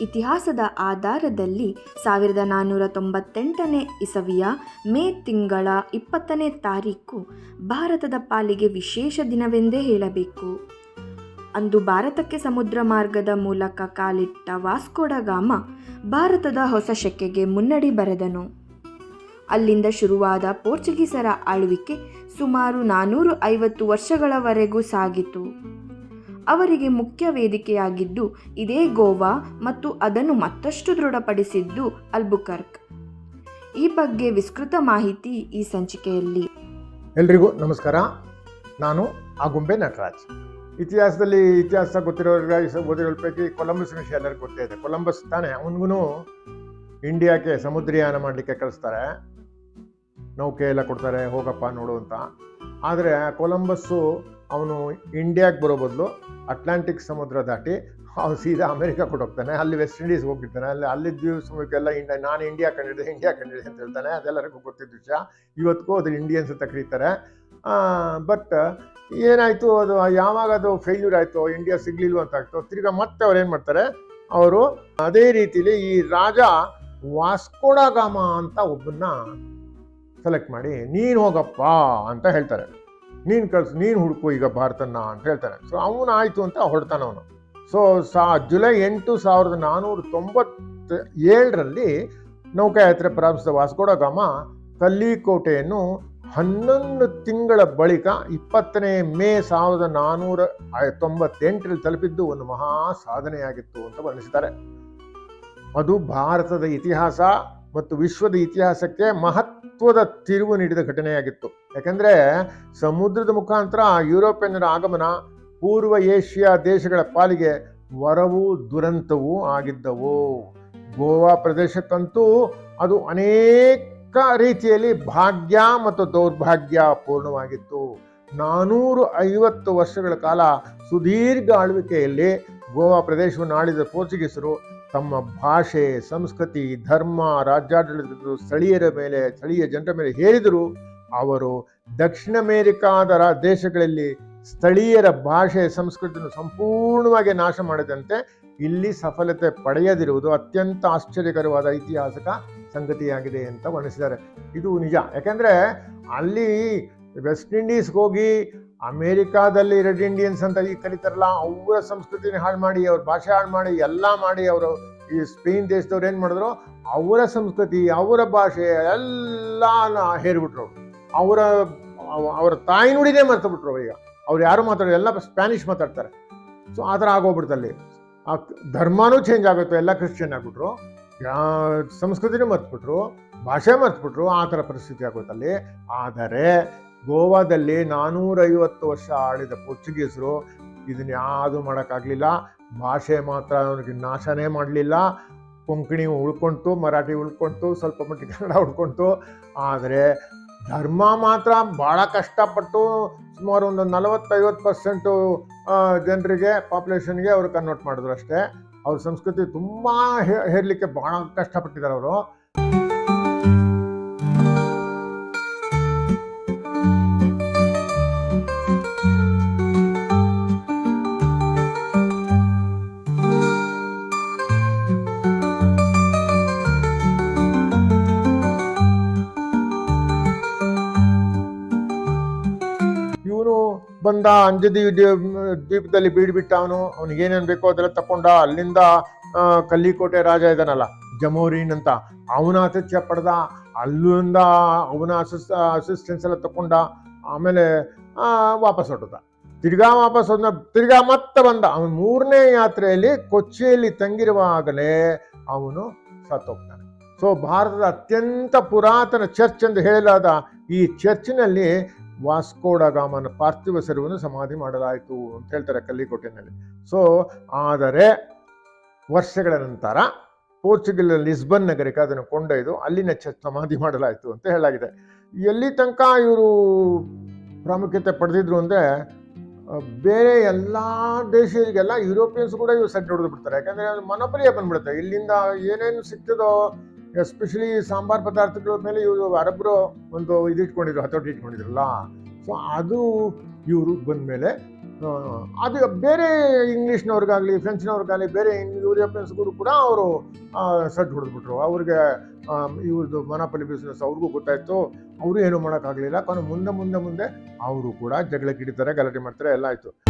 ಇತಿಹಾಸದ ಆಧಾರದಲ್ಲಿ ಸಾವಿರದ ನಾನ್ನೂರ ತೊಂಬತ್ತೆಂಟನೇ ಇಸವಿಯ ಮೇ ತಿಂಗಳ ಇಪ್ಪತ್ತನೇ ತಾರೀಕು ಭಾರತದ ಪಾಲಿಗೆ ವಿಶೇಷ ದಿನವೆಂದೇ ಹೇಳಬೇಕು. ಅಂದು ಭಾರತಕ್ಕೆ ಸಮುದ್ರ ಮಾರ್ಗದ ಮೂಲಕ ಕಾಲಿಟ್ಟ ವಾಸ್ಕೋಡಗಾಮ ಭಾರತದ ಹೊಸ ಶಕೆಗೆ ಮುನ್ನಡಿ ಬರೆದನು. ಅಲ್ಲಿಂದ ಶುರುವಾದ ಪೋರ್ಚುಗೀಸರ ಆಳ್ವಿಕೆ ಸುಮಾರು ನಾನ್ನೂರು ಐವತ್ತು ವರ್ಷಗಳವರೆಗೂ ಸಾಗಿತು. ಅವರಿಗೆ ಮುಖ್ಯ ವೇದಿಕೆಯಾಗಿದ್ದು, ಇದೇ ಗೋವಾ ಮತ್ತು ಅದನ್ನು ಮತ್ತಷ್ಟು ದೃಢಪಡಿಸಿದ್ದು ಅಲ್ಬುಕರ್ಕ್. ಈ ಬಗ್ಗೆ ವಿಸ್ತೃತ ಮಾಹಿತಿ ಈ ಸಂಚಿಕೆಯಲ್ಲಿ. ಎಲ್ರಿಗೂ ನಮಸ್ಕಾರ. ನಾನು ಆಗುಂಬೆ ನಟರಾಜ್. ಇತಿಹಾಸದಲ್ಲಿ ಇತಿಹಾಸ ಗೊತ್ತಿರೋರಿಗೆ ಓದಿರೋ ಪೈಕಿ ಕೊಲಂಬಸ್ ವಿಷಯ ಎಲ್ಲರಿಗೂ ಗೊತ್ತೇ ಇದೆ. ಕೊಲಂಬಸ್ ತಾನೇ ಅವನಿಗೂ ಇಂಡಿಯಾಕ್ಕೆ ಸಮುದ್ರಯಾನ ಮಾಡಲಿಕ್ಕೆ ಕಳಿಸ್ತಾರೆ. ನೌಕೆ ಎಲ್ಲ ಕೊಡ್ತಾರೆ, ಹೋಗಪ್ಪ ನೋಡು ಅಂತ. ಆದರೆ ಕೊಲಂಬಸ್ಸು ಅವನು ಇಂಡಿಯಾಗೆ ಬರೋ ಬದಲು ಅಟ್ಲಾಂಟಿಕ್ ಸಮುದ್ರ ದಾಟಿ ಅವನು ಸೀದಾ ಅಮೆರಿಕ ಕೊಟ್ಟೋಗ್ತಾನೆ ಅಲ್ಲಿ ವೆಸ್ಟ್ ಇಂಡೀಸ್ ಹೋಗ್ಬಿಡ್ತಾನೆ. ಅಲ್ಲಿ ಅಲ್ಲಿ ದಿವಸಕ್ಕೆಲ್ಲ ಇಂಡ, ನಾನು ಇಂಡಿಯಾ ಕಂಡಿದ್ದೆ ಇಂಡಿಯಾ ಕಂಡಿದ್ದೆ ಅಂತ ಹೇಳ್ತಾನೆ. ಅದೆಲ್ಲರಿಗೂ ಗೊತ್ತಿದ್ದ ವಿಷಯ. ಇವತ್ತಿಗೂ ಅದು ಇಂಡಿಯನ್ಸ್ ಅಂತ ಕರೀತಾರೆ. ಬಟ್ ಏನಾಯಿತು? ಅದು ಯಾವಾಗ ಅದು ಫೇಲ್ಯೂರ್ ಆಯಿತು ಇಂಡಿಯಾ ಸಿಗ್ಲಿಲ್ವ ಅಂತ ಆಗ್ತು, ತಿರ್ಗಾ ಮತ್ತೆ ಅವ್ರು ಏನು ಮಾಡ್ತಾರೆ? ಅವರು ಅದೇ ರೀತಿಲಿ ಈ ರಾಜ ವಾಸ್ಕೋಡಗಾಮ ಅಂತ ಒಬ್ಬನ್ನ ಸೆಲೆಕ್ಟ್ ಮಾಡಿ, ನೀನು ಹೋಗಪ್ಪ ಅಂತ ಹೇಳ್ತಾರೆ. ನೀನು ಕಳ್ಸು, ನೀನು ಹುಡುಕು ಈಗ ಭಾರತನ ಅಂತ ಹೇಳ್ತಾನೆ. ಸೊ ಅವನು ಆಯಿತು ಅಂತ ಹೊಡ್ತಾನೆ ಅವನು. ಸೊ ಸಾ, ಜುಲೈ ಎಂಟು ಸಾವಿರದ ನಾನ್ನೂರ ತೊಂಬತ್ತ ಏಳರಲ್ಲಿ ನೌಕಾಯಾತ್ರೆ ಪ್ರಾರಂಭಿಸಿದ ವಾಸ್ಕೋಡಗಾಮ ಕಲ್ಲಿಕೋಟೆಯನ್ನು ಹನ್ನೊಂದು ತಿಂಗಳ ಬಳಿಕ ಇಪ್ಪತ್ತನೇ ಮೇ ಸಾವಿರದ ನಾನ್ನೂರ ತೊಂಬತ್ತೆಂಟರಲ್ಲಿ ತಲುಪಿದ್ದು ಒಂದು ಮಹಾ ಸಾಧನೆಯಾಗಿತ್ತು ಅಂತ ವರ್ಣಿಸಿದ್ದಾರೆ. ಅದು ಭಾರತದ ಇತಿಹಾಸ ಮತ್ತು ವಿಶ್ವದ ಇತಿಹಾಸಕ್ಕೆ ಮಹತ್ವದ ತಿರುವು ನೀಡಿದ ಘಟನೆಯಾಗಿತ್ತು. ಯಾಕೆಂದರೆ ಸಮುದ್ರದ ಮುಖಾಂತರ ಯುರೋಪಿಯನ್ನರ ಆಗಮನ ಪೂರ್ವ ಏಷ್ಯಾ ದೇಶಗಳ ಪಾಲಿಗೆ ವರವೂ ದುರಂತವೂ ಆಗಿದ್ದವು. ಗೋವಾ ಪ್ರದೇಶಕ್ಕಂತೂ ಅದು ಅನೇಕ ರೀತಿಯಲ್ಲಿ ಭಾಗ್ಯ ಮತ್ತು ದೌರ್ಭಾಗ್ಯ ಪೂರ್ಣವಾಗಿತ್ತು. ನಾನೂರು ಐವತ್ತು ವರ್ಷಗಳ ಕಾಲ ಸುದೀರ್ಘ ಆಳ್ವಿಕೆಯಲ್ಲಿ ಗೋವಾ ಪ್ರದೇಶವನ್ನು ಆಳಿದ ಪೋರ್ಚುಗೀಸರು ತಮ್ಮ ಭಾಷೆ, ಸಂಸ್ಕೃತಿ, ಧರ್ಮ ರಾಜ್ಯಾಡಳಿತದ ಸ್ಥಳೀಯರ ಮೇಲೆ, ಸ್ಥಳೀಯ ಜನರ ಮೇಲೆ ಹೇರಿದರು ಅವರು ದಕ್ಷಿಣ ಅಮೇರಿಕಾದ ದೇಶಗಳಲ್ಲಿ ಸ್ಥಳೀಯರ ಭಾಷೆ, ಸಂಸ್ಕೃತಿಯನ್ನು ಸಂಪೂರ್ಣವಾಗಿ ನಾಶ ಮಾಡಿದಂತೆ ಇಲ್ಲಿ ಸಫಲತೆ ಪಡೆಯದಿರುವುದು ಅತ್ಯಂತ ಆಶ್ಚರ್ಯಕರವಾದ ಐತಿಹಾಸಿಕ ಸಂಗತಿಯಾಗಿದೆ ಅಂತ ವರ್ಣಿಸಿದ್ದಾರೆ. ಇದು ನಿಜ. ಯಾಕೆಂದರೆ ಅಲ್ಲಿ ವೆಸ್ಟ್ ಇಂಡೀಸ್ಗೆ ಹೋಗಿ ಅಮೇರಿಕಾದಲ್ಲಿ ರೆಡ್ ಇಂಡಿಯನ್ಸ್ ಅಂತ ಈಗ ಕರೀತಾರಲ್ಲ, ಅವರ ಸಂಸ್ಕೃತಿನ ಹಾಳು ಮಾಡಿ, ಅವ್ರ ಭಾಷೆ ಹಾಳು ಮಾಡಿ, ಎಲ್ಲ ಮಾಡಿ ಅವರು ಈ ಸ್ಪೇನ್ ದೇಶದವ್ರು ಏನು ಮಾಡಿದ್ರು? ಅವರ ಸಂಸ್ಕೃತಿ, ಅವರ ಭಾಷೆ ಎಲ್ಲ ಹೇರ್ಬಿಟ್ರು ಅವರ. ಅವ- ಅವರ ತಾಯಿ ನುಡಿನೇ ಮರ್ತು ಬಿಟ್ರು ಈಗ. ಅವ್ರು ಯಾರು ಮಾತಾಡೋದು ಎಲ್ಲ ಸ್ಪ್ಯಾನಿಷ್ ಮಾತಾಡ್ತಾರೆ. ಸೊ ಆ ಥರ ಆಗೋಗ್ಬಿಡ್ತಲ್ಲಿ ಆ ಧರ್ಮನೂ ಚೇಂಜ್ ಆಗುತ್ತೆ, ಎಲ್ಲ ಕ್ರಿಶ್ಚಿಯನ್ ಆಗಿಬಿಟ್ರು. ಸಂಸ್ಕೃತಿನೂ ಮರ್ತುಬಿಟ್ರು, ಭಾಷೆ ಮರ್ತುಬಿಟ್ರು, ಆ ಥರ ಪರಿಸ್ಥಿತಿ ಆಗುತ್ತೆ ಅಲ್ಲಿ. ಆದರೆ ಗೋವಾದಲ್ಲಿ ನಾನೂರೈವತ್ತು ವರ್ಷ ಆಳಿದ ಪೋರ್ಚುಗೀಸರು ಇದನ್ನ ಯಾವುದು ಮಾಡೋಕ್ಕಾಗಲಿಲ್ಲ. ಭಾಷೆ ಮಾತ್ರ ಅವನಿಗೆ ನಾಶನೇ ಮಾಡಲಿಲ್ಲ. ಕೊಂಕಣಿ ಉಳ್ಕೊಂತು, ಮರಾಠಿ ಉಳ್ಕೊಂತು, ಸ್ವಲ್ಪ ಮಟ್ಟಿಗೆ ಕನ್ನಡ ಉಳ್ಕೊಳ್ತು ಆದರೆ ಧರ್ಮ ಮಾತ್ರ ಭಾಳ ಕಷ್ಟಪಟ್ಟು ಸುಮಾರು ಒಂದು ನಲವತ್ತೈವತ್ತು ಪರ್ಸೆಂಟು ಜನರಿಗೆ ಪಾಪ್ಯುಲೇಷನ್ಗೆ ಅವರು ಕನ್ವರ್ಟ್ ಮಾಡಿದ್ರು ಅಷ್ಟೇ. ಅವ್ರ ಸಂಸ್ಕೃತಿ ತುಂಬ ಹೇರಲಿಕ್ಕೆ ಭಾಳ ಕಷ್ಟಪಟ್ಟಿದ್ದಾರೆ ಅವರು. ಬಂದ ಅಂಜದಿ ದ್ವೀಪ- ದ್ವೀಪದಲ್ಲಿ ಬೀಡ್ಬಿಟ್ಟ ಅವನು ಅವ್ನಿಗೆ ಏನೇನು ಬೇಕೋ ಅದೆಲ್ಲ ತಕೊಂಡ ಅಲ್ಲಿಂದ ಕಲ್ಲಿಕೋಟೆ ರಾಜ ಇದ್ದಾನಲ್ಲ ಜಮೋರಿನ್ ಅಂತ, ಅವನ ಆತಿಥ್ಯ ಪಡೆದ, ಅಲ್ಲಿಂದ ಅವನ ಅಸಿಸ್ ಅಸಿಸ್ಟೆನ್ಸ್ ಎಲ್ಲ ತಕೊಂಡ ಆಮೇಲೆ ವಾಪಸ್ ಹೊಟ್ಟದ ತಿರ್ಗಾ ವಾಪಸ್ ಹೋದ ತಿರ್ಗಾ ಮತ್ತೆ ಬಂದ, ಅವನು ಮೂರನೇ ಯಾತ್ರೆಯಲ್ಲಿ ಕೊಚ್ಚಿಯಲ್ಲಿ ತಂಗಿರುವಾಗಲೇ ಅವನು ಸತ್ತೋಗ್ತಾನೆ ಸೊ ಭಾರತದ ಅತ್ಯಂತ ಪುರಾತನ ಚರ್ಚ್ ಎಂದು ಹೇಳಲಾದ ಈ ಚರ್ಚಿನಲ್ಲಿ ವಾಸ್ಕೋಡಗಾಮನ ಪಾರ್ಥಿವ ಶರೀರವನ್ನು ಸಮಾಧಿ ಮಾಡಲಾಯಿತು ಅಂತ ಹೇಳ್ತಾರೆ ಕಲ್ಲಿಕೋಟೆನಲ್ಲಿ ಸೊ ಆದರೆ ವರ್ಷಗಳ ನಂತರ ಪೋರ್ಚುಗಲ್ ಲಿಸ್ಬನ್ ನಗರಕ್ಕೆ ಅದನ್ನು ಕೊಂಡೊಯ್ದು ಅಲ್ಲಿನ ಚ ಸಮಾಧಿ ಮಾಡಲಾಯಿತು ಅಂತ ಹೇಳಲಾಗಿದೆ. ಎಲ್ಲಿ ತನಕ ಇವರು ಪ್ರಾಮುಖ್ಯತೆ ಪಡೆದಿದ್ರು ಅಂದರೆ ಬೇರೆ ಎಲ್ಲ ದೇಶಗಳಿಗೆಲ್ಲ ಯುರೋಪಿಯನ್ಸ್ ಕೂಡ ಇವರು ಸೆಟ್ ಹೊಡೆದು ಬಿಡ್ತಾರೆ. ಯಾಕಂದರೆ ಅದು ಮನೋಪಲಿಯ ಬಂದ್ಬಿಡುತ್ತೆ. ಇಲ್ಲಿಂದ ಏನೇನು ಸಿಗ್ತದೋ ಎಸ್ಪೆಷಲಿ ಸಾಂಬಾರ್ ಪದಾರ್ಥಗಳ ಮೇಲೆ ಇವರು ಅರಬ್ರು ಒಂದು ಇದು ಇಟ್ಕೊಂಡಿದ್ರು ಹತೋಟಿ ಇಟ್ಕೊಂಡಿದ್ರಲ್ಲ. ಸೊ ಅದು ಇವರು ಬಂದಮೇಲೆ ಮೇಲೆ ಅದು ಬೇರೆ ಇಂಗ್ಲೀಷ್ನವ್ರಿಗಾಗಲಿ ಫ್ರೆಂಚ್ನವ್ರಿಗಾಗಲಿ ಬೇರೆ ಯುರೋಪಿಯನ್ಸ್ಗಳು ಕೂಡ ಅವರು ಸಡ್ ಹೊಡೆದ್ಬಿಟ್ರು. ಅವ್ರಿಗೆ ಇವ್ರದ್ದು ಮನಪಲ್ಲಿ ಬಿಸ್ನೆಸ್ ಅವ್ರಿಗೂ ಗೊತ್ತಾಯಿತು. ಅವರು ಏನು ಮಾಡೋಕ್ಕಾಗಲಿಲ್ಲ. ಕಾರಣ ಮುಂದೆ ಮುಂದೆ ಮುಂದೆ, ಅವರು ಕೂಡ ಜಗಳಕ್ಕೆ ಹಿಡಿತಾರೆ ಗಲಾಟೆ ಮಾಡ್ತಾರೆ, ಎಲ್ಲ ಆಯಿತು.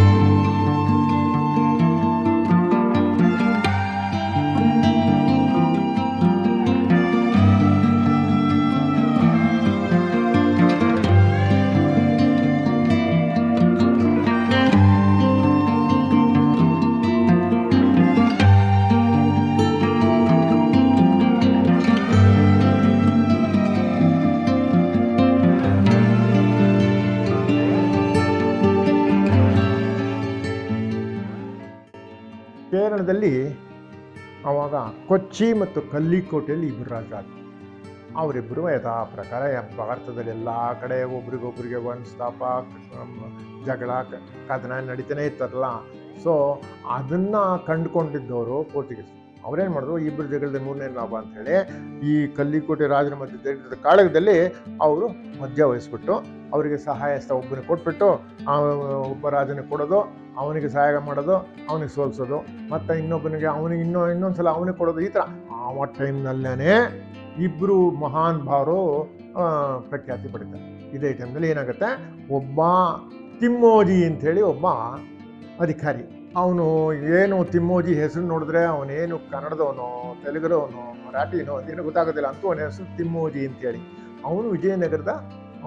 ಕೇರಳದಲ್ಲಿ ಆವಾಗ ಕೊಚ್ಚಿ ಮತ್ತು ಕಲ್ಲಿಕೋಟೆಯಲ್ಲಿ ಇಬ್ಬರು ರಾಜರು ಅವರಿಬ್ಬರು ಯಥಾ ಪ್ರಕಾರ ಭಾರತದಲ್ಲಿ ಎಲ್ಲ ಕಡೆ ಒಬ್ರಿಗೊಬ್ರಿಗೆ ಮನಸ್ತಾಪ ಜಗಳ ಕದನ ನಡೀತಾನೆ ಇತ್ತಲ್ಲ. ಸೊ ಅದನ್ನು ಕಂಡುಕೊಂಡಿದ್ದವರು ಪೋರ್ಚುಗೀಸ್ ಅವ್ರೇನು ಮಾಡಿದ್ರು, ಇಬ್ಬರು ಜಗಳದ ಮೂರನೇ ಲಾಭ ಅಂಥೇಳಿ ಈ ಕಲ್ಲಿಕೋಟೆ ರಾಜರ ಮಧ್ಯೆ ಜರುಗಿದ ಕಾಳಗದಲ್ಲಿ ಅವರು ಮಧ್ಯ ವಹಿಸ್ಬಿಟ್ಟು ಅವರಿಗೆ ಸಹಾಯ ಒಬ್ಬನ ಒಬ್ಬನಿಗೆ ಕೊಟ್ಬಿಟ್ಟು ಒಬ್ಬ ರಾಜನಿಗೆ ಕೊಡೋದು ಅವನಿಗೆ ಸಹಾಯ ಮಾಡೋದು, ಅವನಿಗೆ ಸೋಲ್ಸೋದು, ಮತ್ತು ಇನ್ನೊಬ್ಬನಿಗೆ ಅವನಿಗೆ ಇನ್ನೂ, ಇನ್ನೊಂದ್ಸಲ ಅವನಿಗೆ ಕೊಡೋದು ಈ ಥರ. ಆ ಟೈಮ್ನಲ್ಲೇ ಇಬ್ಬರು ಮಹಾನ್ ಭಾವರು ಪ್ರಖ್ಯಾತಿ ಪಡಿತಾರೆ. ಇದೇ ಟೈಮ್ನಲ್ಲಿ ಏನಾಗುತ್ತೆ? ಒಬ್ಬ ತಿಮ್ಮೋಜಿ ಅಂಥೇಳಿ ಒಬ್ಬ ಅಧಿಕಾರಿ. ಅವನು ಏನು ತಿಮ್ಮೋಜಿ ಹೆಸರು ನೋಡಿದ್ರೆ ಅವನೇನು ಕನ್ನಡದವನೋ ತೆಲುಗರವನೋ ಮರಾಠಿನೋ, ಅದೇನು ಗೊತ್ತಾಗೋದಿಲ್ಲ ಅಂತೂ ಅವನ ಹೆಸರು ತಿಮ್ಮೋಜಿ ಅಂತೇಳಿ ಅವನು ವಿಜಯನಗರದ,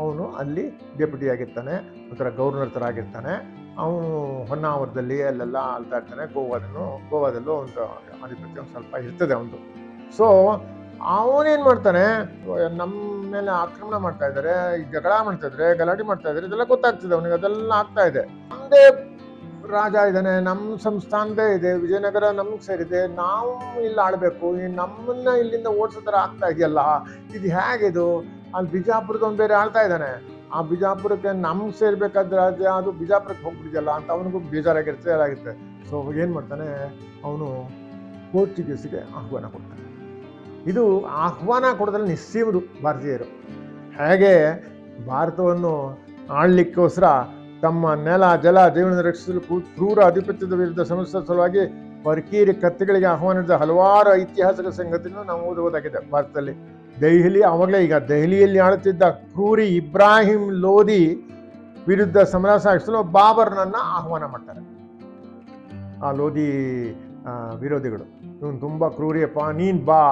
ಅವನು ಅಲ್ಲಿ ಡೆಪ್ಯೂಟಿ ಆಗಿರ್ತಾನೆ, ಒಂಥರ ಗೌರ್ನರ್ ಥರ ಆಗಿರ್ತಾನೆ. ಅವನು ಹೊನ್ನಾವರದಲ್ಲಿ ಅಲ್ಲೆಲ್ಲ ಇರ್ತಾನೆ. ಗೋವಾದನು ಗೋವಾದಲ್ಲೂ ಒಂದು ಆಧಿಪತ್ಯ ಒಂದು ಸ್ವಲ್ಪ ಇರ್ತದೆ ಅವನು ಸೊ ಅವನೇನು ಮಾಡ್ತಾನೆ? ನಮ್ಮ ಮೇಲೆ ಆಕ್ರಮಣ ಮಾಡ್ತಾ ಇದ್ದಾರೆ ಜಗಳ ಮಾಡ್ತಾ ಇದ್ದಾರೆ, ಗಲಾಟೆ ಮಾಡ್ತಾ ಇದ್ದಾರೆ, ಇದೆಲ್ಲ ಗೊತ್ತಾಗ್ತದೆ ಅವನಿಗೆ, ಅದೆಲ್ಲ ಆಗ್ತಾ ಇದೆ. ನಮ್ಮದೇ ರಾಜ ಇದ್ದಾನೆ ನಮ್ಮ ಸಂಸ್ಥಾನದೇ ಇದೆ, ವಿಜಯನಗರ ನಮ್ಗೆ ಸೇರಿದೆ ನಾವು ಇಲ್ಲಿ ಆಡಬೇಕು ಈ ನಮ್ಮನ್ನ ಇಲ್ಲಿಂದ ಓಡಿಸೋ ಥರ ಆಗ್ತಾ ಇದೆಯಲ್ಲ, ಇದು ಹೇಗಿದು? ಅಲ್ಲಿ ಬಿಜಾಪುರದ ಒಂದು ಬೇರೆ ಆಳ್ತಾ ಇದ್ದಾನೆ. ಆ ಬಿಜಾಪುರಕ್ಕೆ ನಮ್ಮ ಸೇರ್ಬೇಕಾದ್ರೆ ಅದು ಬಿಜಾಪುರಕ್ಕೆ ಹೋಗ್ಬಿಟ್ಟಿದೆಯಲ್ಲ ಅಂತ ಅವನಿಗೂ ಬೇಜಾರಾಗಿರುತ್ತೆ ಏನಾಗಿರುತ್ತೆ ಸೊ ಏನು ಮಾಡ್ತಾನೆ? ಅವನು ಪೋರ್ಚುಗೀಸ್ಗೆ ಆಹ್ವಾನ ಕೊಡ್ತಾನೆ. ಇದು ಆಹ್ವಾನ ಕೊಡೋದ್ರಲ್ಲಿ ನಿಸ್ಸೀಮರು, ಭಾರತೀಯರು. ಹೇಗೆ? ಭಾರತವನ್ನು ಆಳ್ಲಿಕ್ಕೋಸ್ಕರ ತಮ್ಮ ನೆಲ, ಜಲ ಜೀವನ ರಕ್ಷಿಸಲು ಕ್ರೂ- ಕ್ರೂರ ಅಧಿಪತ್ಯದ ವಿರುದ್ಧ ಸಮಸ್ಯೆ ಸಲುವಾಗಿ ಪರ್ಕೀರಿ ಕತ್ತಿಗಳಿಗೆ ಆಹ್ವಾನಿಸಿದ ಹಲವಾರು ಐತಿಹಾಸಿಕ ಸಂಗತಿಯನ್ನು ನಾವು ಓದಬಹುದಾಗಿದೆ ಭಾರತದಲ್ಲಿ. ದೆಹಲಿ, ಆವಾಗಲೇ ಈಗ ದೆಹಲಿಯಲ್ಲಿ ಆಳುತ್ತಿದ್ದ ಕ್ರೂರಿ ಇಬ್ರಾಹಿಂ ಲೋದಿ ವಿರುದ್ಧ ಸಮರ ಸಾಗಿಸಲು ಬಾಬರ್ನನ್ನು ಆಹ್ವಾನ ಮಾಡ್ತಾರೆ. ಆ ಲೋಧಿ ವಿರೋಧಿಗಳು. ಇವನು ತುಂಬ ಕ್ರೂರಿಯಪ್ಪ ನೀನು ಬಾ.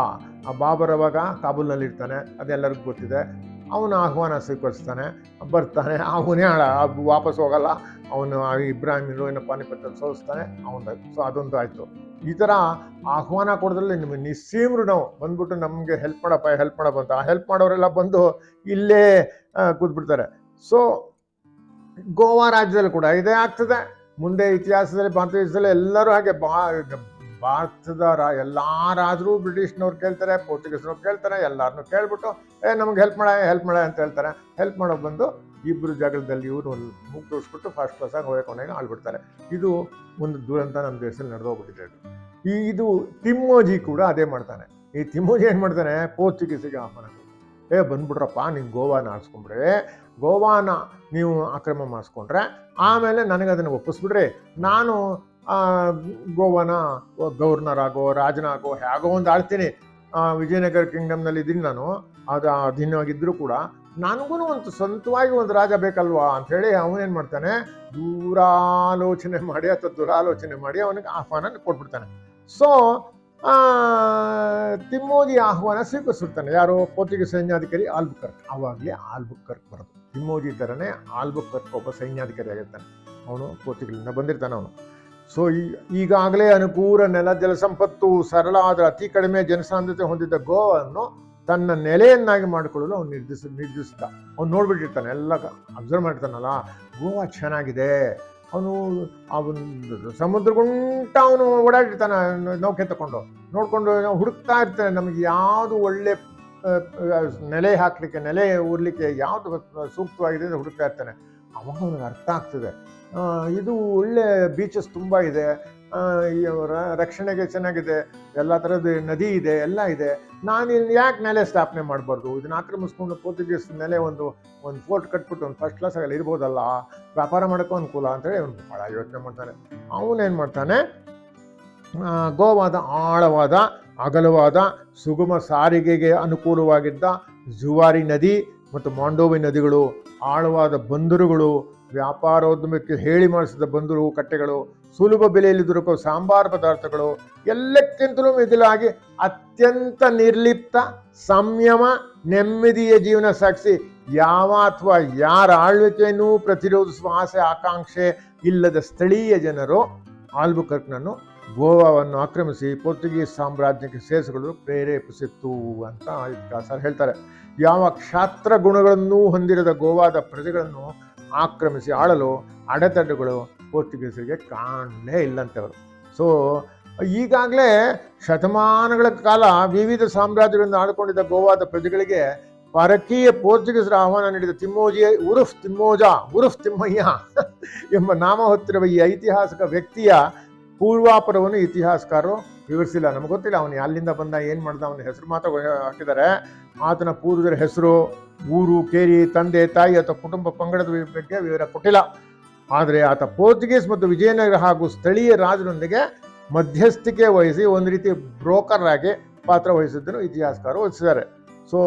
ಆ ಬಾಬರ್ ಅವಾಗ ಕಾಬೂಲ್ನಲ್ಲಿರ್ತಾನೆ. ಅದೆಲ್ಲರಿಗೂ ಗೊತ್ತಿದೆ. ಅವನು ಆಹ್ವಾನ ಸ್ವೀಕರಿಸ್ತಾನೆ. ಬರ್ತಾನೆ. ಅವನೇ ವಾಪಸ್ ಹೋಗಲ್ಲ. ಅವನು ಆ ಇಬ್ರಾಹಿಂ ಏನೋ ಪಾನಿಪತ್ತಲ್ಲಿ ಸೋಲಿಸ್ತಾನೆ. ಅವನು ಸೊ ಅದೊಂದು ಆಯಿತು. ಈ ಥರ ಆಹ್ವಾನ ಕೊಡೋದ್ರಲ್ಲಿ ನಿಮಗೆ ನಿಸ್ಸೀಮ್ರು ನಾವು ಬಂದ್ಬಿಟ್ಟು ನಮಗೆ ಹೆಲ್ಪ್ ಮಾಡಪ್ಪ ಹೆಲ್ಪ್ ಮಾಡಪ್ಪ ಅಂತ. ಆ ಹೆಲ್ಪ್ ಮಾಡೋರೆಲ್ಲ ಬಂದು ಇಲ್ಲೇ ಕೂತ್ಬಿಡ್ತಾರೆ. ಸೊ ಗೋವಾ ರಾಜ್ಯದಲ್ಲಿ ಕೂಡ ಇದೇ ಆಗ್ತದೆ. ಮುಂದೆ ಇತಿಹಾಸದಲ್ಲಿ, ಭಾರತ ದೇಶದಲ್ಲಿ ಎಲ್ಲರೂ ಹಾಗೆ ಬಾ ಭಾರತದ ರಾ ಎಲ್ಲ ರಾಜರು ಬ್ರಿಟಿಷ್ನವ್ರು ಕೇಳ್ತಾರೆ, ಪೋರ್ಚುಗೀಸ್ನವ್ರು ಕೇಳ್ತಾರೆ ಎಲ್ಲರನ್ನೂ ಕೇಳ್ಬಿಟ್ಟು, ಏ, ನಮ್ಗೆ ಹೆಲ್ಪ್ ಮಾಡ ಹೆಲ್ಪ್ ಮಾಡ ಅಂತ ಹೇಳ್ತಾರೆ. ಹೆಲ್ಪ್ ಮಾಡೋಕೆ ಬಂದು ಇಬ್ಬರು ಜಾಗದಲ್ಲಿ ಇವರು ಮುಗ್ ತೋರಿಸ್ಬಿಟ್ಟು ಫಸ್ಟ್ ಕ್ಲಾಸಾಗಿ ಕೊನೆಗೆ ಆಳ್ಬಿಡ್ತಾರೆ. ಇದು ಒಂದು ದುರಂತ ನಮ್ಮ ದೇಶದಲ್ಲಿ ನಡೆದೋಗ್ಬಿಟ್ಟಿದೆ. ಈ ಇದು ತಿಮ್ಮೋಜಿ ಕೂಡ ಅದೇ ಮಾಡ್ತಾನೆ. ಈ ತಿಮ್ಮೋಜಿ ಏನು ಮಾಡ್ತಾನೆ? ಪೋರ್ಚುಗೀಸಿಗೆ ಆಹ್ವಾನ. ಏ ಬಂದ್ಬಿಟ್ರಪ್ಪ ನೀವು ಗೋವಾನ ಆಡ್ಸ್ಕೊಂಡ್ರೆ ಗೋವಾನ ನೀವು ಆಕ್ರಮ ಮಾಡಿಸ್ಕೊಂಡ್ರೆ ಆಮೇಲೆ ನನಗೆ ಅದನ್ನು ಒಪ್ಪಿಸ್ಬಿಡ್ರಿ. ನಾನು ಗೋವಾನ ಗವರ್ನರ್ ಆಗೋ ರಾಜನಾಗೋ, ಹೇಗೋ ಒಂದು ಆಳ್ತೀನಿ. ವಿಜಯನಗರ ಕಿಂಗ್ಡಮ್ನಲ್ಲಿ ಇದ್ದೀನಿ ನಾನು. ಅದು ಅಧೀನವಾಗಿದ್ದರೂ ಕೂಡ ನನಗೂ ಒಂದು ಸ್ವಂತವಾಗಿ ಒಂದು ರಾಜ ಬೇಕಲ್ವಾ ಅಂಥೇಳಿ ಅವನೇನು ಮಾಡ್ತಾನೆ? ದೂರಾಲೋಚನೆ ಮಾಡಿ ಅಥವಾ ದುರಾಲೋಚನೆ ಮಾಡಿ ಅವನಿಗೆ ಆಹ್ವಾನ ಕೊಟ್ಬಿಡ್ತಾನೆ. ಸೊ ತಿಮ್ಮೋಜಿ ಆಹ್ವಾನ ಸ್ವೀಕರಿಸಿರ್ತಾನೆ ಯಾರು ಪೋರ್ಚುಗೀಸ್ ಸೈನ್ಯಾಧಿಕಾರಿ ಆಲ್ಬುಕರ್ಕ್. ಆವಾಗಲೇ ಆಲ್ಬುಕರ್ಕ್ ಬರೋದು. ತಿಮ್ಮೋಜಿ ಥರನೇ ಆಲ್ಬುಕರ್ಕ್ ಒಬ್ಬ ಸೈನ್ಯಾಧಿಕಾರಿ ಆಗಿರ್ತಾನೆ. ಅವನು ಪೋರ್ಚುಗಲಿಂದ ಬಂದಿರ್ತಾನೆ ಅವನು. ಸೊ ಈಗಾಗಲೇ ಅನುಕೂಲ ನೆಲ ಜಲ ಸಂಪತ್ತು, ಸರಳ ಆದರೆ ಅತಿ ಕಡಿಮೆ ಜನಸಾಂದ್ರತೆ ಹೊಂದಿದ್ದ ಗೋವನ್ನು ತನ್ನ ನೆಲೆಯನ್ನಾಗಿ ಮಾಡಿಕೊಳ್ಳಲು ಅವನು ನಿರ್ದಿಸ ನಿರ್ಧರಿಸಿದ್ದ ಅವ್ನು ನೋಡ್ಬಿಟ್ಟಿರ್ತಾನೆ, ಎಲ್ಲ ಅಬ್ಸರ್ವ್ ಮಾಡಿರ್ತಾನಲ್ಲ ಗೋವಾ ಚೆನ್ನಾಗಿದೆ. ಅವನು ಅವನು ಸಮುದ್ರಗುಂಟ ಅವನು ಓಡಾಡಿರ್ತಾನೆ, ನೌಕೆ ತಗೊಂಡು ನೋಡಿಕೊಂಡು ಹುಡುಕ್ತಾ ಇರ್ತಾನೆ, ನಮಗೆ ಯಾವುದು ಒಳ್ಳೆ ನೆಲೆ ಹಾಕ್ಲಿಕ್ಕೆ, ನೆಲೆ ಊರ್ಲಿಕ್ಕೆ ಯಾವುದು ಸೂಕ್ತವಾಗಿದೆ ಅಂತ ಹುಡುಕ್ತಾ ಇರ್ತಾನೆ. ಅವಾಗ ಅವನಿಗೆ ಅರ್ಥ ಆಗ್ತದೆ. ಇದು ಒಳ್ಳೆ ಬೀಚಸ್ ತುಂಬ ಇದೆ. ರಕ್ಷಣೆಗೆ ಚೆನ್ನಾಗಿದೆ. ಎಲ್ಲ ಥರದ ನದಿ ಇದೆ, ಎಲ್ಲ ಇದೆ. ನಾನು ಇಲ್ಲಿ ಯಾಕೆ ನೆಲೆ ಸ್ಥಾಪನೆ ಮಾಡಬಾರ್ದು? ಇದನ್ನ ಆಕ್ರಮಿಸ್ಕೊಂಡು ಪೋರ್ಚುಗೀಸ್ ಮೇಲೆ ಒಂದು ಒಂದು ಫೋರ್ಟ್ ಕಟ್ಬಿಟ್ಟು ಒಂದು ಫಸ್ಟ್ ಕ್ಲಾಸ್ ಆಗಲಿ ಇರ್ಬೋದಲ್ಲ? ವ್ಯಾಪಾರ ಮಾಡೋಕ್ಕೂ ಅನುಕೂಲ ಅಂತೇಳಿ ಅವನು ಭಾಳ ಯೋಚನೆ ಮಾಡ್ತಾನೆ ಅವನೇನು ಮಾಡ್ತಾನೆ? ಗೋವಾದ ಆಳವಾದ, ಅಗಲವಾದ, ಸುಗಮ ಸಾರಿಗೆಗೆ ಅನುಕೂಲವಾಗಿದ್ದ ಜುವಾರಿ ನದಿ ಮತ್ತು ಮಾಂಡೋವಿ ನದಿಗಳು, ಆಳವಾದ ಬಂದರುಗಳು ವ್ಯಾಪಾರೋದ್ಯಮಕ್ಕೆ ಹೇಳಿ ಮಾಡಿಸಿದ ಬಂದರು ಕಟ್ಟೆಗಳು, ಸುಲಭ ಬೆಲೆಯಲ್ಲಿ ದೊರಕುವ ಸಾಂಬಾರ ಪದಾರ್ಥಗಳು, ಎಲ್ಲಕ್ಕಿಂತಲೂ ಮಿಗಿಲಾಗಿ ಅತ್ಯಂತ ನಿರ್ಲಿಪ್ತ, ಸಂಯಮ, ನೆಮ್ಮದಿಯ ಜೀವನ ಸಾಗಿಸಿ ಯಾವ ಅಥವಾ ಯಾರ ಆಳ್ವಿಕೆಯನ್ನು ಪ್ರತಿರೋಧಿಸುವ ಆಸೆ, ಆಕಾಂಕ್ಷೆ ಇಲ್ಲದ ಸ್ಥಳೀಯ ಜನರು ಆಲ್ಬುಕರ್ಕ್ನನ್ನು ಗೋವಾವನ್ನು ಆಕ್ರಮಿಸಿ ಪೋರ್ಚುಗೀಸ್ ಸಾಮ್ರಾಜ್ಯಕ್ಕೆ ಸೇರಿಸಲು ಪ್ರೇರೇಪಿಸಿತ್ತು ಅಂತ ಇತಿಹಾಸರು ಹೇಳ್ತಾರೆ. ಯಾವ ಕ್ಷಾತ್ರ ಗುಣಗಳನ್ನೂ ಹೊಂದಿರದ ಗೋವಾದ ಪ್ರಜೆಗಳನ್ನು ಆಕ್ರಮಿಸಿ ಆಳಲು ಅಡೆತಡೆಗಳು ಪೋರ್ಚುಗೀಸರಿಗೆ ಕಾಣಲೇ ಇಲ್ಲಂತವರು. ಸೊ ಈಗಾಗಲೇ ಶತಮಾನಗಳ ಕಾಲ ವಿವಿಧ ಸಾಮ್ರಾಜ್ಯಗಳನ್ನು ಆಳ್ಕೊಂಡಿದ್ದ ಗೋವಾದ ಪ್ರಜೆಗಳಿಗೆ ಪರಕೀಯ ಪೋರ್ಚುಗೀಸರ ಆಹ್ವಾನ ನೀಡಿದ ತಿಮ್ಮೋಜಿ ಉರುಫ್ ತಿಮ್ಮೋಜ, ಉರುಫ್ ತಿಮ್ಮಯ್ಯ ಎಂಬ ನಾಮ ಹೊತ್ತಿರುವ ಈ ಐತಿಹಾಸಿಕ ವ್ಯಕ್ತಿಯ ಪೂರ್ವಾಪರವನ್ನು ಇತಿಹಾಸಕಾರರು ವಿವರಿಸಿಲ್ಲ. ನಮ್ಗೆ ಗೊತ್ತಿಲ್ಲ, ಅವನು ಅಲ್ಲಿಂದ ಬಂದ, ಏನು ಮಾಡ್ದ, ಅವನ ಹೆಸರು ಮಾತ್ರ ಹಾಕಿದ್ದಾರೆ. ಆತನ ಪೂರ್ವಜರ ಹೆಸರು, ಊರು, ಕೇರಿ, ತಂದೆ, ತಾಯಿ ಅಥವಾ ಕುಟುಂಬ ಪಂಗಡದ ಬಗ್ಗೆ ವಿವರ ಕೊಟ್ಟಿಲ್ಲ. ಆದರೆ ಆತ ಪೋರ್ಚುಗೀಸ್ ಮತ್ತು ವಿಜಯನಗರ ಹಾಗೂ ಸ್ಥಳೀಯ ರಾಜರೊಂದಿಗೆ ಮಧ್ಯಸ್ಥಿಕೆ ವಹಿಸಿ ಒಂದು ರೀತಿ ಬ್ರೋಕರ್ ಆಗಿ ಪಾತ್ರ ವಹಿಸಿದ್ದನ್ನು ಇತಿಹಾಸಕಾರರು ವಹಿಸಿದ್ದಾರೆ. ಸೊ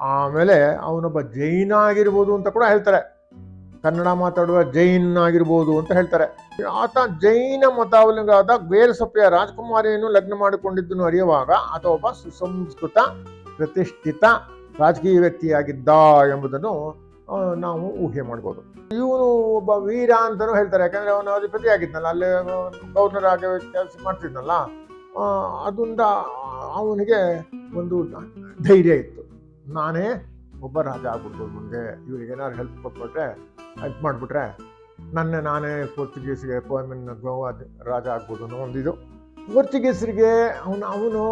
ಆಮೇಲೆ ಅವನೊಬ್ಬ ಜೈನ ಆಗಿರ್ಬೋದು ಅಂತ ಕೂಡ ಹೇಳ್ತಾರೆ. ಕನ್ನಡ ಮಾತಾಡುವ ಜೈನ್ ಆಗಿರ್ಬೋದು ಅಂತ ಹೇಳ್ತಾರೆ. ಆತ ಜೈನ ಮತಾವಲಂಗಾದ ಬೇಲ್ಸೊಪ್ಪೆಯ ರಾಜಕುಮಾರಿಯನ್ನು ಲಗ್ನ ಮಾಡಿಕೊಂಡಿದ್ದನ್ನು ಅರಿಯುವಾಗ ಆತ ಒಬ್ಬ ಸುಸಂಸ್ಕೃತ, ಪ್ರತಿಷ್ಠಿತ, ರಾಜಕೀಯ ವ್ಯಕ್ತಿಯಾಗಿದ್ದ ಎಂಬುದನ್ನು ನಾವು ಊಹೆ ಮಾಡ್ಬೋದು. ಇವನು ಒಬ್ಬ ವೀರ ಅಂತಲೂ ಹೇಳ್ತಾರೆ. ಯಾಕಂದ್ರೆ ಅವನು ಅಧಿಪತಿ ಆಗಿದ್ನಲ್ಲ ಅಲ್ಲೇ ಗವರ್ನರ್ ಆಗಿ ಕೆಲಸ ಮಾಡ್ತಿದ್ನಲ್ಲ ಅದರಿಂದ ಅವನಿಗೆ ಒಂದು ಧೈರ್ಯ ಇತ್ತು. ನಾನೇ ಒಬ್ಬ ರಾಜ ಆಗ್ಬಿಡ್ಬೋದು ಮುಂದೆ. ಇವ್ರಿಗೆ ಏನಾದ್ರು ಹೆಲ್ಪ್ ಕೊಟ್ಬಿಟ್ರೆ ಹೆಲ್ಪ್ ಮಾಡಿಬಿಟ್ರೆ, ನನ್ನ ನಾನೇ ಪೋರ್ಚುಗೀಸ್ಗೆ ಗೋವಾ ರಾಜ ಆಗ್ಬೋದು ಅನ್ನೋ ಒಂದಿದು. ಪೋರ್ಚುಗೀಸರಿಗೆ ಅವನು ಅವನು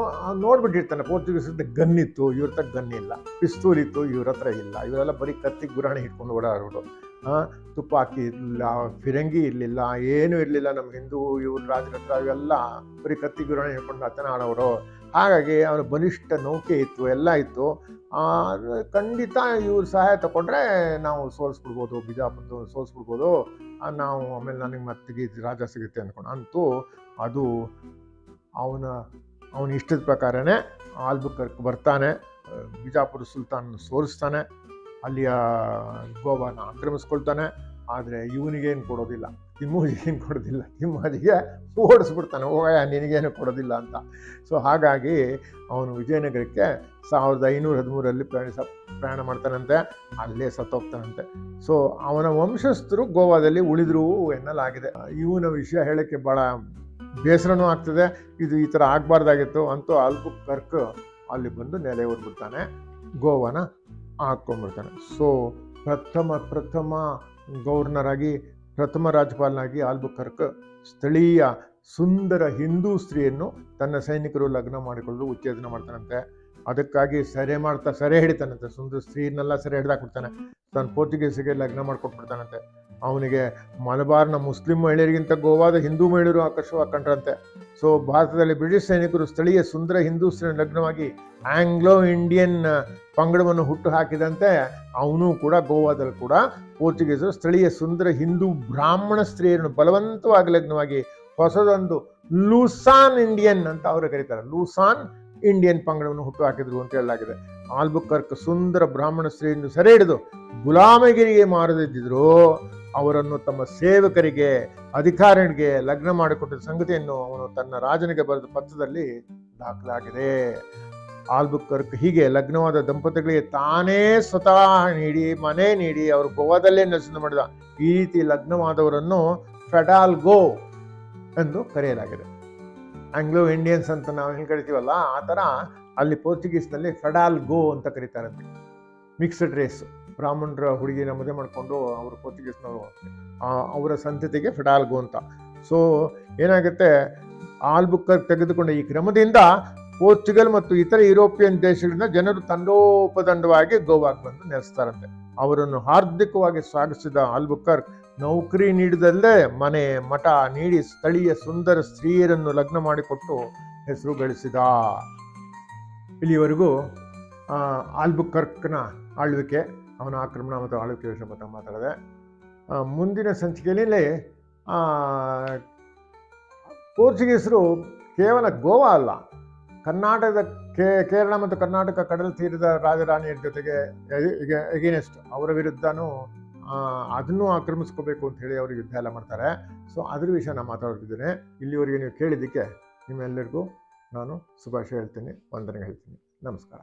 ನೋಡ್ಬಿಟ್ಟಿರ್ತಾನೆ ಪೋರ್ಚುಗೀಸದ ಗನ್ ಇತ್ತು ಇವ್ರ ಹತ್ರ ಗನ್ ಇಲ್ಲ ಪಿಸ್ತೂಲ್ ಇತ್ತು, ಇವ್ರ ಹತ್ರ ಇಲ್ಲ. ಇವರೆಲ್ಲ ಬರೀ ಕತ್ತಿ ಗುರಾಣಿ ಹಿಡ್ಕೊಂಡು ಓಡಾಡೋರು. ತುಪ್ಪಾಕಿ ಇರಲಿಲ್ಲ ಫಿರಂಗಿ ಇರಲಿಲ್ಲ, ಏನೂ ಇರಲಿಲ್ಲ ನಮ್ಮ ಹಿಂದೂ, ಇವ್ರ ರಾಜರ ಹತ್ರ ಇವೆಲ್ಲ ಬರೀ ಕತ್ತಿ ಗುರಾಣಿ ಹಿಡ್ಕೊಂಡು ಅತನ ಆಡೋರು. ಹಾಗಾಗಿ ಅವನ ಬಲಿಷ್ಠ ನೌಕೆ ಇತ್ತು, ಎಲ್ಲ ಇತ್ತು. ಖಂಡಿತ ಇವ್ರ ಸಹಾಯ ತಗೊಂಡ್ರೆ ನಾವು ಸೋಲಿಸ್ಬಿಡ್ಬೋದು ಬಿಜಾಪುರದ ಸೋಲಿಸ್ಬಿಡ್ಬೋದು. ನಾವು ಆಮೇಲೆ ನನಗೆ ಮತ್ತೆ ರಾಜ ಸಿಗುತ್ತೆ ಅಂದ್ಕೊಂಡು ಅಂತೂ ಅದು ಅವನ ಅವನ ಇಷ್ಟದ ಪ್ರಕಾರನೇ ಆಲ್ಬುಕರ್ಕ್ ಬರ್ತಾನೆ ಬಿಜಾಪುರ ಸುಲ್ತಾನ್ ಸೋಲಿಸ್ತಾನೆ ಅಲ್ಲಿಯ ಗೋವಾನ ಆಕ್ರಮಿಸ್ಕೊಳ್ತಾನೆ, ಆದರೆ ಇವನಿಗೇನು ಕೊಡೋದಿಲ್ಲ. ತಿಮ್ಮೂಜಿಗೇನು ಕೊಡೋದಿಲ್ಲ. ತಿಮ್ಮಾಜಿಗೆ ಓಡಿಸ್ಬಿಡ್ತಾನೆ. ಓಯ ನಿನಗೇನು ಕೊಡೋದಿಲ್ಲ ಅಂತ. ಸೊ ಹಾಗಾಗಿ ಅವನು ವಿಜಯನಗರಕ್ಕೆ ಸಾವಿರದ ಐನೂರ ಹದಿಮೂರರಲ್ಲಿ ಪ್ರಯಾಣಿಸ, ಪ್ರಯಾಣ ಮಾಡ್ತಾನಂತೆ. ಅಲ್ಲೇ ಸತ್ತೋಗ್ತಾನಂತೆ. ಸೊ ಅವನ ವಂಶಸ್ಥರು ಗೋವಾದಲ್ಲಿ ಉಳಿದ್ರು ಎನ್ನಲಾಗಿದೆ. ಇವನ ವಿಷಯ ಹೇಳೋಕ್ಕೆ ಭಾಳ ಬೇಸರನೂ ಆಗ್ತದೆ. ಇದು ಈ ಥರ ಆಗಬಾರ್ದಾಗಿತ್ತು ಅಂತೂ ಅಲ್ಪ ಕರ್ಕ್ ಅಲ್ಲಿ ಬಂದು ನೆಲೆ ಹೊರ್ಬಿಡ್ತಾನೆ. ಗೋವಾನ ಹಾಕ್ಕೊಂಡ್ಬಿಡ್ತಾನೆ ಸೊ ಪ್ರಥಮ ಪ್ರಥಮ ಗವರ್ನರ್ ಪ್ರಥಮ ರಾಜ್ಯಪಾಲನಾಗಿ ಆಲ್ಬುಕರ್ಕ್ ಸ್ಥಳೀಯ ಸುಂದರ ಹಿಂದೂ ಸ್ತ್ರೀಯನ್ನು ತನ್ನ ಸೈನಿಕರು ಲಗ್ನ ಮಾಡಿಕೊಳ್ಳಲು ಉತ್ತೇಜನ ಮಾಡ್ತಾನಂತೆ. ಅದಕ್ಕಾಗಿ ಸೆರೆ ಮಾಡ್ತಾ ಸೆರೆ ಹಿಡಿತಾನಂತೆ. ಸುಂದರ ಸ್ತ್ರೀನೆಲ್ಲ ಸೆರೆ ಹಿಡ್ದಾಕ್ಬಿಡ್ತಾನೆ. ತನ್ನ ಪೋರ್ಚುಗೀಸಿಗೆ ಲಗ್ನ ಮಾಡ್ಕೊಟ್ಬಿಡ್ತಾನಂತೆ. ಅವನಿಗೆ ಮಲಬಾರ್ನ ಮುಸ್ಲಿಂ ಮಹಿಳೆಯರಿಗಿಂತ ಗೋವಾದ ಹಿಂದೂ ಮಹಿಳೆಯರು ಆಕರ್ಷವಾಗ್ಕೊಂಡ್ರಂತೆ ಸೊ ಭಾರತದಲ್ಲಿ ಬ್ರಿಟಿಷ್ ಸೈನಿಕರು ಸ್ಥಳೀಯ ಸುಂದರ ಹಿಂದೂ ಸ್ತ್ರೀ ಲಗ್ನವಾಗಿ ಆಂಗ್ಲೋ ಇಂಡಿಯನ್ ಪಂಗಡವನ್ನು ಹುಟ್ಟು ಹಾಕಿದಂತೆ ಅವನು ಕೂಡ ಗೋವಾದಲ್ಲಿ ಕೂಡ ಪೋರ್ಚುಗೀಸರು ಸ್ಥಳೀಯ ಸುಂದರ ಹಿಂದೂ ಬ್ರಾಹ್ಮಣ ಸ್ತ್ರೀಯರನ್ನು ಬಲವಂತವಾಗಿ ಲಗ್ನವಾಗಿ ಹೊಸದೊಂದು ಲೂಸಾನ್ ಇಂಡಿಯನ್ ಅಂತ ಅವರು ಕರೀತಾರೆ. ಲೂಸಾನ್ ಇಂಡಿಯನ್ ಪಂಗಡವನ್ನು ಹುಟ್ಟು ಹಾಕಿದ್ರು ಅಂತ ಹೇಳಲಾಗಿದೆ. ಆಲ್ಬುಕರ್ಕ್ ಸುಂದರ ಬ್ರಾಹ್ಮಣ ಸ್ತ್ರೀಯನ್ನು ಸೆರೆ ಹಿಡಿದು ಗುಲಾಮಗಿರಿಗೆ ಮಾರದಿದ್ದರು ಅವರನ್ನು ತಮ್ಮ ಸೇವಕರಿಗೆ, ಅಧಿಕಾರಿಣಿಗೆ ಲಗ್ನ ಮಾಡಿಕೊಟ್ಟ ಸಂಗತಿಯನ್ನು ಅವನು ತನ್ನ ರಾಜನಿಗೆ ಬರೆದ ಪತ್ರದಲ್ಲಿ ದಾಖಲಾಗಿದೆ. ಆಲ್ಬುಕರ್ಕ್ ಹೀಗೆ ಲಗ್ನವಾದ ದಂಪತಿಗಳಿಗೆ ತಾನೇ ಸ್ವತಃ ನೀಡಿ, ಮನೆ ನೀಡಿ, ಅವರು ಗೋವಾದಲ್ಲೇ ನೆಲೆಸನ್ನು ಮಾಡಿದ ಈ ರೀತಿ ಲಗ್ನವಾದವರನ್ನು ಫೆಡಾಲ್ ಗೋ ಎಂದು ಕರೆಯಲಾಗಿದೆ. ಆಂಗ್ಲೋ ಇಂಡಿಯನ್ಸ್ ಅಂತ ನಾವು ಹೆಂಗೆ ಕರಿತೀವಲ್ಲ, ಆ ಥರ ಅಲ್ಲಿ ಪೋರ್ಚುಗೀಸ್ನಲ್ಲಿ ಫೆಡಾಲ್ ಗೋ ಅಂತ ಕರೀತಾರಂತೆ. Mixed race. ಬ್ರಾಹ್ಮಣರ ಹುಡುಗಿನ ಮದುವೆ ಮಾಡಿಕೊಂಡು ಅವರು ಪೋರ್ಚುಗೀಸ್ನವರು ಅವರ ಸಂತತಿಗೆ ಫೆಡಾಲ್ಗೋ ಅಂತ. ಸೊ ಏನಾಗುತ್ತೆ? ಆಲ್ಬುಕರ್ ತೆಗೆದುಕೊಂಡ ಈ ಕ್ರಮದಿಂದ ಪೋರ್ಚುಗಲ್ ಮತ್ತು ಇತರ ಯುರೋಪಿಯನ್ ದೇಶಗಳಿಂದ ಜನರು ತಂಡೋಪದಂಡವಾಗಿ ಗೋವಾಕ್ಕೆ ಬಂದು ನೆಲೆಸ್ತಾರಂತೆ. ಅವರನ್ನು ಹಾರ್ದಿಕವಾಗಿ ಸ್ವಾಗತಿಸಿದ ಆಲ್ಬುಕರ್ ನೌಕರಿ ನೀಡಿದಲ್ಲೇ ಮನೆ, ಮಠ ನೀಡಿ ಸ್ಥಳೀಯ ಸುಂದರ ಸ್ತ್ರೀಯರನ್ನು ಲಗ್ನ ಮಾಡಿಕೊಟ್ಟು ಹೆಸರು ಗಳಿಸಿದ. ಇಲ್ಲಿವರೆಗೂ ಆಲ್ಬುಕರ್ಕ್ನ ಆಳ್ವಿಕೆ ಅವನ ಆಕ್ರಮಣ ಮತ್ತು ಆಳ್ವಿಕೆ ವಿಷಯ ಬಗ್ಗೆ ಮಾತಾಡಿದೆ. ಮುಂದಿನ ಸಂಚಿಕೆಯಲ್ಲಿ ಪೋರ್ಚುಗೀಸರು ಕೇವಲ ಗೋವಾ ಅಲ್ಲ, ಕರ್ನಾಟಕದ ಕೇರಳ ಮತ್ತು ಕರ್ನಾಟಕ ಕಡಲ ತೀರದ ರಾಜರಾಣಿಯರ ಜೊತೆಗೆ ಎಗೇನೆಸ್ಟ್ ಅವರ ವಿರುದ್ಧನೂ ಅದನ್ನೂ ಆಕ್ರಮಿಸ್ಕೋಬೇಕು ಅಂತ ಹೇಳಿ ಅವರು ಯುದ್ಧ ಎಲ್ಲ ಮಾಡ್ತಾರೆ. ಸೊ ಅದ್ರ ವಿಷಯ ನಾನು ಮಾತಾಡ್ತಿದ್ದೇನೆ. ಇಲ್ಲಿವರೆಗೆ ನೀವು ಕೇಳಿದ್ದಕ್ಕೆ ನಿಮ್ಮೆಲ್ಲರಿಗೂ ನಾನು ಶುಭಾಶಯ ಹೇಳ್ತೀನಿ ವಂದನೆ ಹೇಳ್ತೀನಿ. ನಮಸ್ಕಾರ.